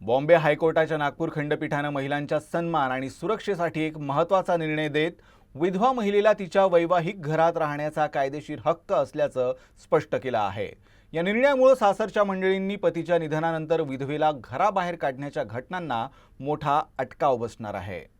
बॉम्बे हायकोर्टाच्या नागपूर खंडपीठानं महिलांच्या सन्मान आणि सुरक्षेसाठी एक महत्त्वाचा निर्णय देत विधवा महिलेला तिच्या वैवाहिक घरात राहण्याचा कायदेशीर हक्क असल्याचं स्पष्ट केलं आहे. या निर्णयामुळे सासरच्या मंडळींनी पतीच्या निधनानंतर विधवेला घराबाहेर काढण्याच्या घटनांना मोठा अटकाव बसणार आहे.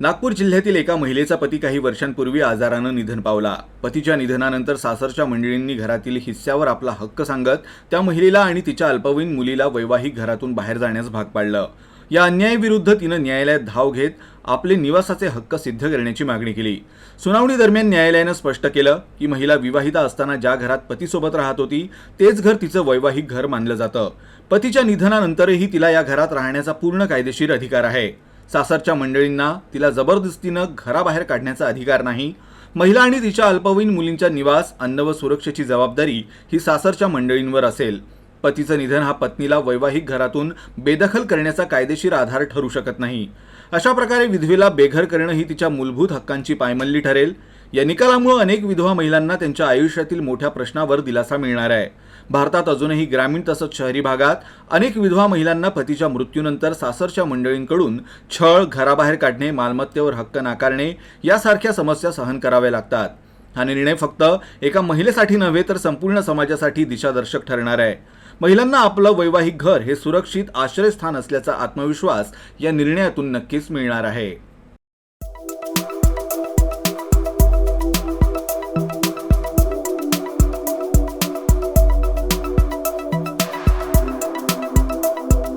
नागपूर जिल्ह्यातील एका महिलेचा पती काही वर्षांपूर्वी आजारानं निधन पावला. पतीच्या निधनानंतर सासरच्या मंडळींनी घरातील हिस्स्यावर आपला हक्क सांगत त्या महिलेला आणि तिच्या अल्पवयीन मुलीला वैवाहिक घरातून बाहेर जाण्यास भाग पाडलं. या अन्यायाविरुद्ध तिनं न्यायालयात धाव घेत आपले निवासाचे हक्क सिद्ध करण्याची मागणी केली. सुनावणी दरम्यान न्यायालयानं स्पष्ट केलं की महिला विवाहिता असताना ज्या घरात पतीसोबत राहत होती तेच घर तिचं वैवाहिक घर मानलं जातं. पतीच्या निधनानंतरही तिला या घरात राहण्याचा पूर्ण कायदेशीर अधिकार आहे. सासरच्या मंडळींना तिला जबरदस्तीनं घराबाहेर काढण्याचा अधिकार नाही. महिला आणि तिच्या अल्पवयीन मुलींच्या निवास अन्न व सुरक्षेची जबाबदारी ही सासरच्या मंडळींवर असेल. पतीचं निधन हा पत्नीला वैवाहिक घरातून बेदखल करण्याचा कायदेशीर आधार ठरू शकत नाही. अशा प्रकारे विधवेला बेघर करणं ही तिच्या मूलभूत हक्कांची पायमल्ली ठरेल. या निकालामुळे अनेक विधवा महिलांना त्यांच्या आयुष्यातील मोठ्या प्रश्नावर दिलासा मिळणार आहे. भारतात अजूनही ग्रामीण तसंच शहरी भागात अनेक विधवा महिलांना पतीच्या मृत्यूनंतर सासरच्या मंडळींकडून छळ घराबाहेर काढणे मालमत्तेवर हक्क नाकारणे यासारख्या समस्या सहन कराव्या लागतात. हा निर्णय फक्त एका महिलेसाठी नव्हे तर संपूर्ण समाजासाठी दिशादर्शक ठरणार आहे. महिलांना आपलं वैवाहिक घर हे सुरक्षित आश्रयस्थान असल्याचा आत्मविश्वास या निर्णयातून नक्कीच मिळणार आहे.